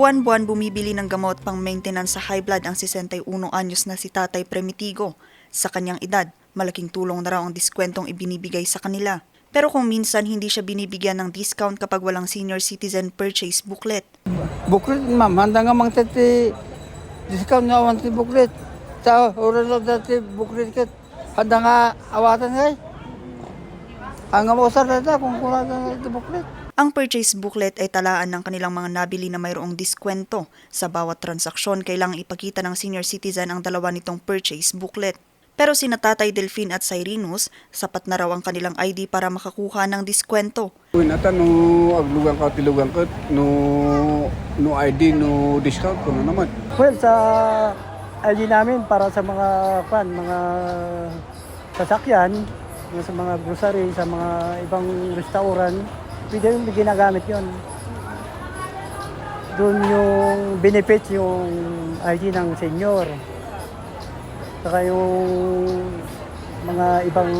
Buwan-buwan bumibili ng gamot pang maintenance sa high blood ang 61 anyos na si Tatay Premitigo. Sa kanyang edad, malaking tulong na raw ang diskwentong ibinibigay sa kanila. Pero kung minsan hindi siya binibigyan ng discount kapag walang senior citizen purchase booklet. Buklit, ma'am. Handa nga mang tati discount nga wanti buklit. Sa oras lang dati buklit kat. Handa nga awatan nga eh. Hanggang mo sa rata kung kulang na buklit. Ang purchase booklet ay talaan ng kanilang mga nabili na mayroong diskwento. Sa bawat transaksyon, kailangang ipakita ng senior citizen ang dalawa nitong purchase booklet. Pero sina Tatay Delphine at Cyrinus, sapat na raw ang kanilang ID para makakuha ng diskwento. Uy, nata no aglugan ka tilugan ka no no ID no discount ko na naman. Well, sa ID namin para sa mga kwan, mga sasakyan, sa mga grocery, sa mga ibang restaurant, pwede yung ginagamit yon. Doon yung benefits yung ID ng senior. Saka yung mga ibang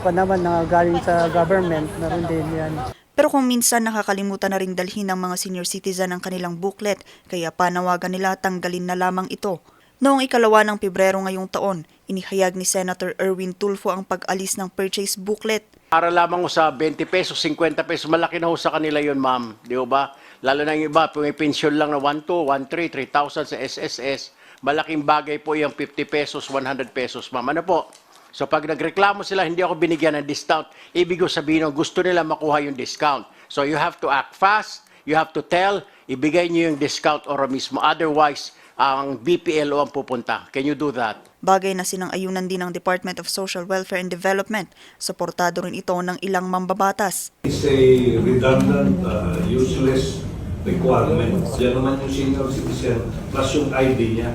pa naman na galing sa government, meron din yan. Pero kung minsan nakakalimutan na ring dalhin ng mga senior citizen ang kanilang booklet, kaya panawagan nila tanggalin na lamang ito. Noong ikalawa ng Pebrero ngayong taon, inihayag ni Senator Erwin Tulfo ang pag-alis ng purchase booklet. Para lamang sa 20 pesos, 50 pesos, malaki na ho sa kanila yon ma'am. Di ba? Lalo na yung iba, may pension lang na 1, 2, 1, 3, 3,000 sa SSS, malaking bagay po yung 50 pesos, 100 pesos, ma'am. Ano po? So pag nagreklamo sila, hindi ako binigyan ng discount, ibig sabihin, gusto nila makuha yung discount. So you have to act fast, you have to tell, ibigay niyo yung discount or mismo. Otherwise, ang BPLO ang pupunta. Can you do that? Bagay na sinang-ayunan din ng Department of Social Welfare and Development. Suportado rin ito ng ilang mambabatas. It's a redundant, uh, useless requirement. Yan naman yung senior citizen plus yung ID niya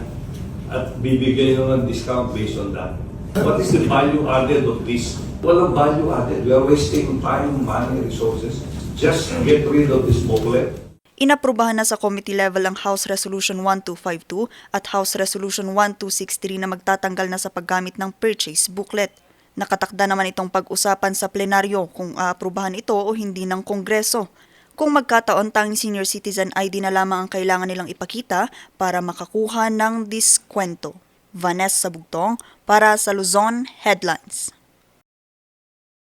at bibigay nyo ng discount based on that. What is the value added of this? Walang value added. We are wasting time, money, resources. Just get rid of this booklet. Inaprubahan na sa committee level ang House Resolution 1252 at House Resolution 1263 na magtatanggal na sa paggamit ng purchase booklet. Nakatakda naman itong pag-usapan sa plenaryo kung aaprubahan ito o hindi ng Kongreso. Kung magkataon tanging senior citizen ID na lamang ang kailangan nilang ipakita para makakuha ng diskwento. Vanessa Bugtong para sa Luzon Headlines.